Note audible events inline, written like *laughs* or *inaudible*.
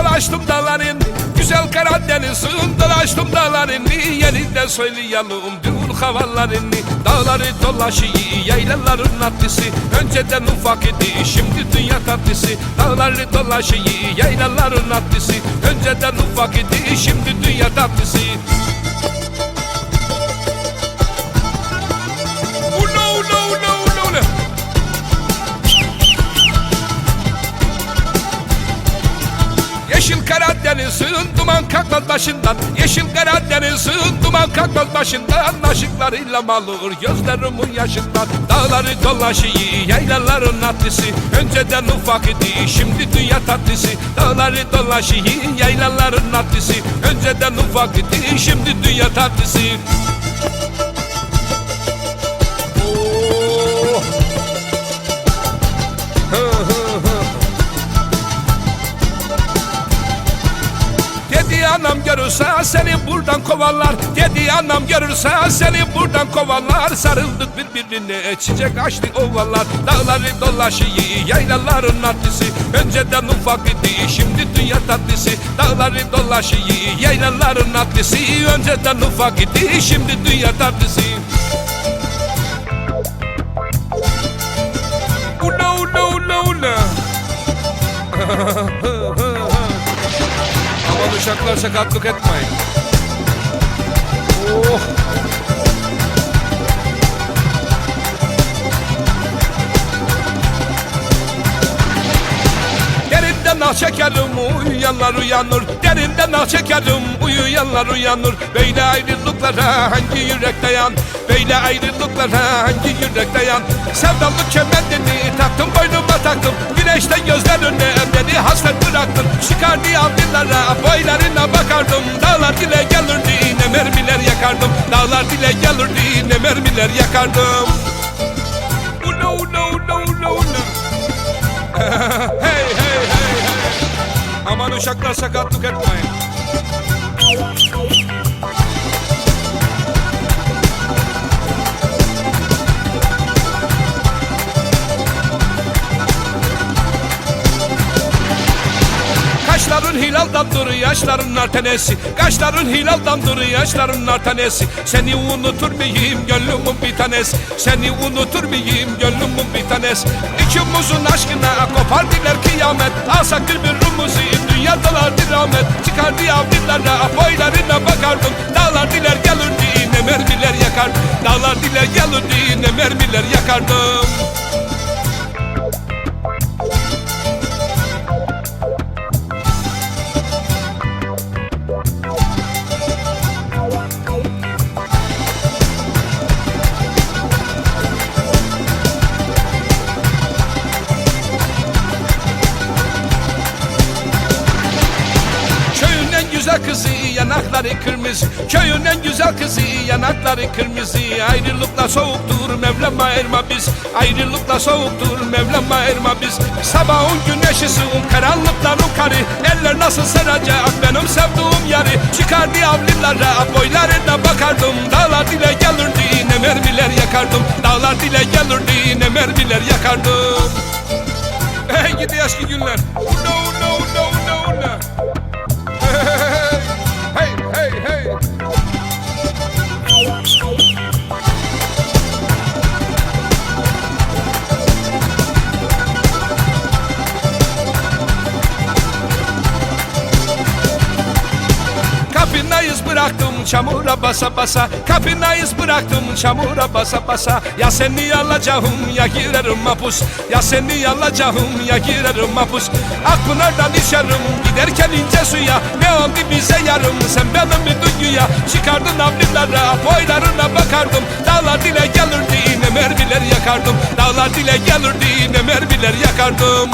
Dolaştım dağların güzel Karadeniz'in Dolaştım dağların yerinde söyleyelim Dün havalarını Dağları dolaşıyı yaylaların atlısı Önceden ufak idi şimdi dünya tatlısı. Dağları dolaşıyı yaylaların atlısı Önceden ufak idi şimdi dünya tatlısı Karadeniz'in duman kalkmaz başından Yeşil Karadeniz'in duman kalkmaz başından Aşıklarıyla malur gözlerimin yaşından. Dağları dolaşıyı yaylaların atlısı Önceden ufak idi şimdi dünya tatlısı. Dağları dolaşıyı yaylaların atlısı Önceden ufak idi şimdi dünya tatlısı Dedi anam görürse seni buradan kovarlar. Dedi anam görürse seni buradan kovarlar. Sarıldık birbirine çiçek açtı ovalar. Dağları dolaşıyı yaylaların atlısı Önceden ufak idi şimdi dünya tatlısı. Dağları dolaşıyı yaylaların atlısı Önceden ufak idi şimdi dünya tatlısı. Ula ula ula ula *laughs* Aman uşaklar sakatlık etmeyin. Oh. Derinden ah çekerim uyuyanlar uyanır. Derinden ah çekerim uyuyanlar uyanır. Böyle ayrılıklara hangi yürek dayan? Böyle ayrılıklara hangi yürek dayan? Sevdalık kemendini taktım boynuma taktım. Güneşten gözlerine beni hasret bıraktın Çıkardı avcılara boylarına bakardım. Dağlar dile gelirdi ne mermiler yakardım. Dağlar dile gelirdi ne mermiler yakardım. Ula ula ula ula ula *laughs* hey hey hey hey. Aman uşaklar sakatlık etmeyin. Kaşların hilaldandır yaşların artanesi Kaşların hilaldandır yaşların artanesi Seni unutur muyum gönlümün bir tanesi? Seni unutur muyum gönlümün bir tanesi? İkimizin aşkına kopar diler kıyamet. Alsak birbirimizi dünyadalar bir rahmet. Çıkardı avcılara boylarına bakardım Dağlar diler gelirdi ne mermiler yakardım Dağlar diler gelirdi ne mermiler yakardım kızı yanakları kırmızı. Köyün en güzel kızı yanakları kırmızı. Ayrılıkla soğuktur Mevlam ayırma biz. Ayrılıkla soğuktur Mevlam ayırma biz. Sabahın güneşi sığın karanlıktan yukarı Eller nasıl saracak benim sevduğum yarı. Çıkardı avlilara boylarına bakardım. Dağlar dile gelirdi ne mermiler yakardım. Dağlar dile gelirdi ne mermiler yakardım. Hey gidi eski günler. No no no bıraktım çamura basa basa. Kapınayız bıraktım çamura basa basa. Ya seni alacağım ya girerim mapus Ya seni alacağım ya girerim mapus Akpınar'dan içerim giderken ince suya. Ne oldu bize yarım sen benim bir dünya. Çıkardın avlilara boylarına bakardım. Dağlar dile gelirdi ne mermiler yakardım. Dağlar dile gelirdi ne mermiler yakardım